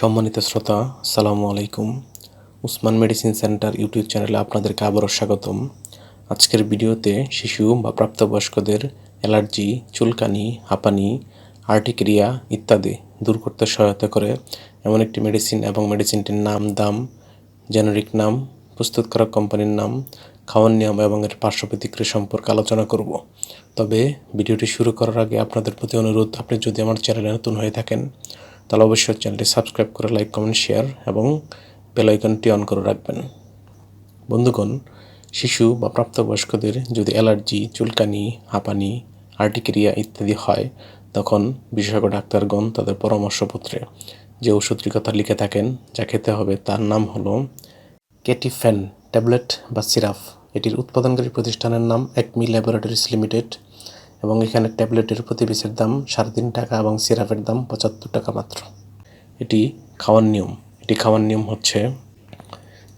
সম্মানিত শ্রোতা, সালামু আলাইকুম। উসমান মেডিসিন সেন্টার ইউটিউব চ্যানেলে আপনাদেরকে আবারও স্বাগতম। আজকের ভিডিওতে শিশু বা প্রাপ্তবয়স্কদের অ্যালার্জি, চুলকানি, হাঁপানি, আর্টিক্রিয়া ইত্যাদি দূর করতে সহায়তা করে। এমন একটি মেডিসিন এবং মেডিসিনটির নাম, দাম, জেনারিক নাম প্রস্তুতকারক কোম্পানির নাম, খাওয়ার নিয়ম এবং এর পার্শ্ব প্রতিক্রিয়া সম্পর্কে আলোচনা করব। তবে ভিডিওটি শুরু করার আগে আপনাদের প্রতি অনুরোধ, আপনি যদি আমার চ্যানেলে নতুন হয়ে থাকেন তাহলে অবশ্যই চ্যানেলটি সাবস্ক্রাইব করে লাইক, কমেন্ট, শেয়ার এবং বেল আইকনটি অন করে রাখবেন। বন্ধুগণ, শিশু বা প্রাপ্তবয়স্কদের যদি অ্যালার্জি, চুলকানি, হাঁপানি, আর্টিক্রিয়া ইত্যাদি হয়, তখন বিশেষজ্ঞ ডাক্তারগণ তাদের পরামর্শপত্রে যে ওষুধটির কথা লিখে থাকেন, যা খেতে হবে তার নাম হলো কেটিফেন ট্যাবলেট বা সিরাপ এটির উৎপাদনকারী প্রতিষ্ঠানের নাম একমি ল্যাবরেটরিজ লিমিটেড। এবং এখানে ট্যাবলেটের প্রতি পিসের দাম সাড়ে তিন টাকা এবং সিরাপের দাম পঁচাত্তর টাকা মাত্র। এটি খাওয়ার নিয়ম। এটি খাওয়ার নিয়ম হচ্ছে,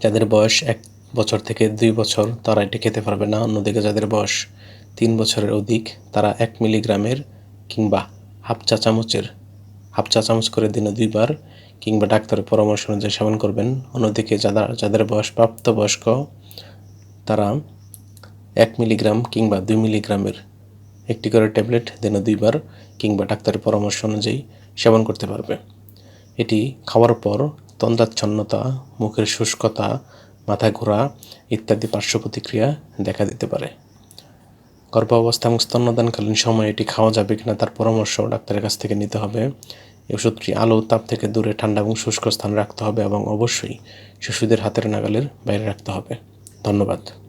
যাদের বয়স এক বছর থেকে দুই বছর, তারা এটি খেতে পারবে না। অন্যদিকে যাদের বয়স তিন বছরের অধিক, তারা এক মিলিগ্রামের কিংবা হাফ চা চামচের, হাফ চা চামচ করে দিনে দুইবার কিংবা ডাক্তারের পরামর্শ অনুযায়ী সেবন করবেন। অন্যদিকে যারা যাদের বয়স প্রাপ্তবয়স্ক, তারা এক মিলিগ্রাম কিংবা দুই মিলিগ্রামের একটি করে ট্যাবলেট দিনে দুইবার কিংবা ডাক্তারের পরামর্শ অনুযায়ী সেবন করতে পারবে। এটি খাওয়ার পর তন্দ্রাচ্ছন্নতা, মুখের শুষ্কতা, মাথা ঘোরা ইত্যাদি পার্শ্ব প্রতিক্রিয়া দেখা দিতে পারে। গর্ভাবস্থা এবং স্তন্যদানকালীন সময়ে এটি খাওয়া যাবে কিনা তার পরামর্শ ডাক্তারের কাছ থেকে নিতে হবে। ওষুধটি আলো, তাপ থেকে দূরে ঠান্ডা এবং শুষ্ক স্থানে রাখতে হবে এবং অবশ্যই শিশুদের হাতের নাগালের বাইরে রাখতে হবে। ধন্যবাদ।